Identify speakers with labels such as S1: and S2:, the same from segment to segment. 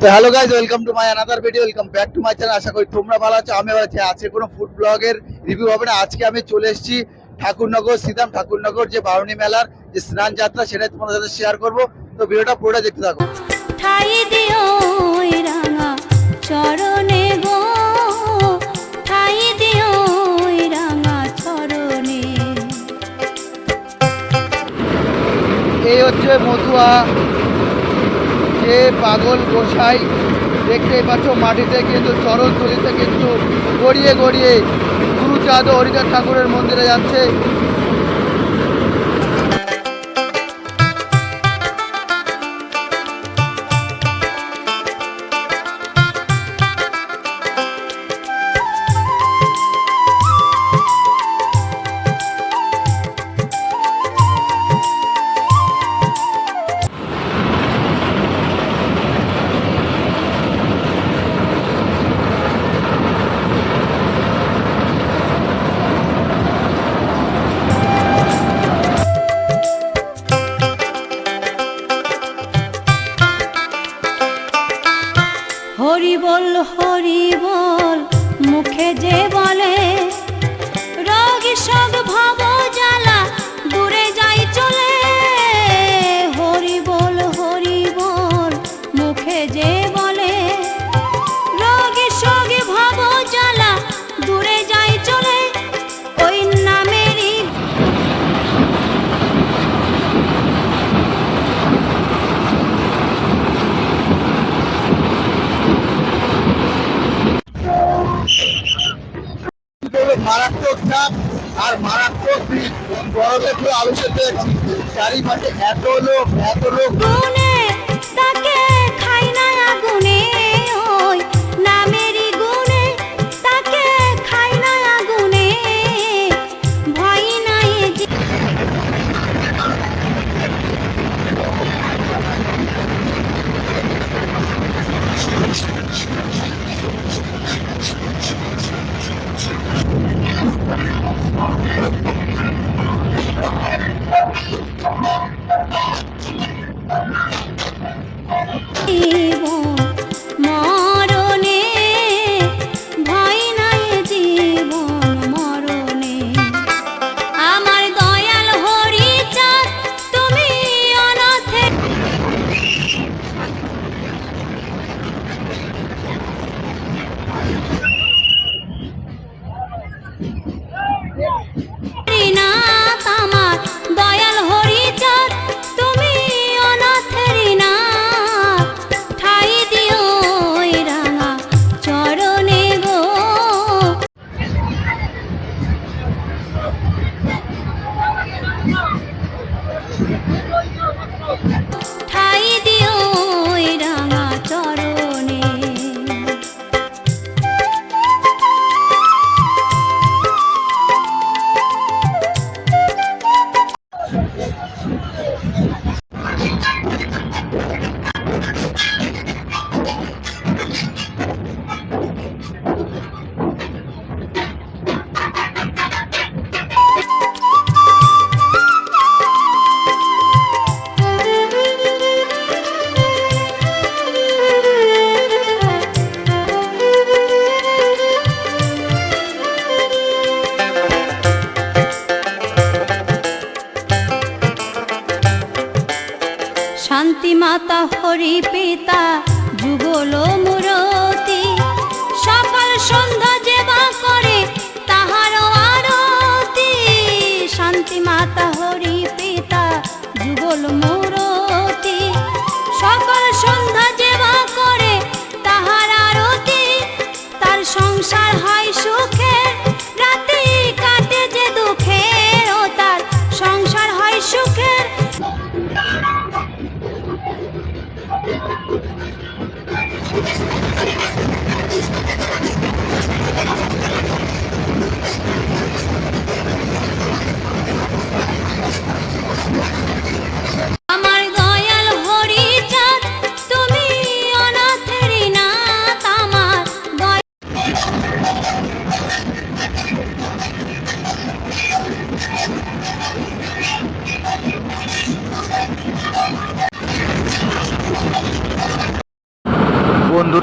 S1: তো hello guys welcome to my another video welcome back to my channel আশা করি তোমরা ভালো আছো আমি ভালো আছি। আজকে কোনো ফুড ব্লগের রিভিউ হবে না। আজকে আমি চলে এসেছি ঠাকুরনগর শ্রীদাম ঠাকুরনগর যে বারুণী মেলার যে স্নান যাত্রা সেটাই তোমাদের সাথে শেয়ার করব। তো ভিডিওটা পুরোটা দেখতে থাকো।
S2: ঠাই দিও ওই রাঙা চরণে গো। ঠাই দিও রাঙা চরণে।
S1: এই হচ্ছে মধুয়া যে পাগল গোসাই, দেখতেই পাচ্ছ মাটিতে কিন্তু চরণ তুলিতে কিন্তু গড়িয়ে গড়িয়ে গুরুচাঁদ হরিচাঁদ ঠাকুরের মন্দিরে যাচ্ছে।
S2: বল হরি
S1: মারাত্মক আর মারাত্মক গরমে পুরো আলু সেদ্ধ চারিপাশে এত লোক এত লোক।
S2: তাকে খাই না আগুনে। please ঠাই দিও মাতা হরি পিতা যুগল মূরতি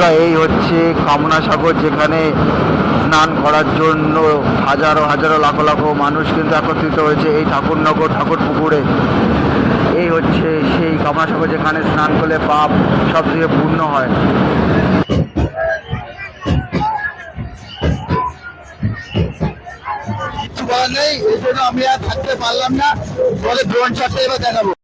S3: বন্ধুরা এই হচ্ছে কামনা সাগর যেখানে স্নান করার জন্য হাজারো হাজারো লাখো লাখো মানুষ কিন্তু একত্রিত হয়েছে এই ঠাকুরনগর ঠাকুর পুকুরে এই হচ্ছে সেই কামনা সাগর যেখানে স্নান করলে পাপ সব থেকে পূর্ণ হয়। নেই, এই জন্য আমি আর থাকতে পারলাম না। তোমাদের ড্রোন শটটা এবার দেখাবো।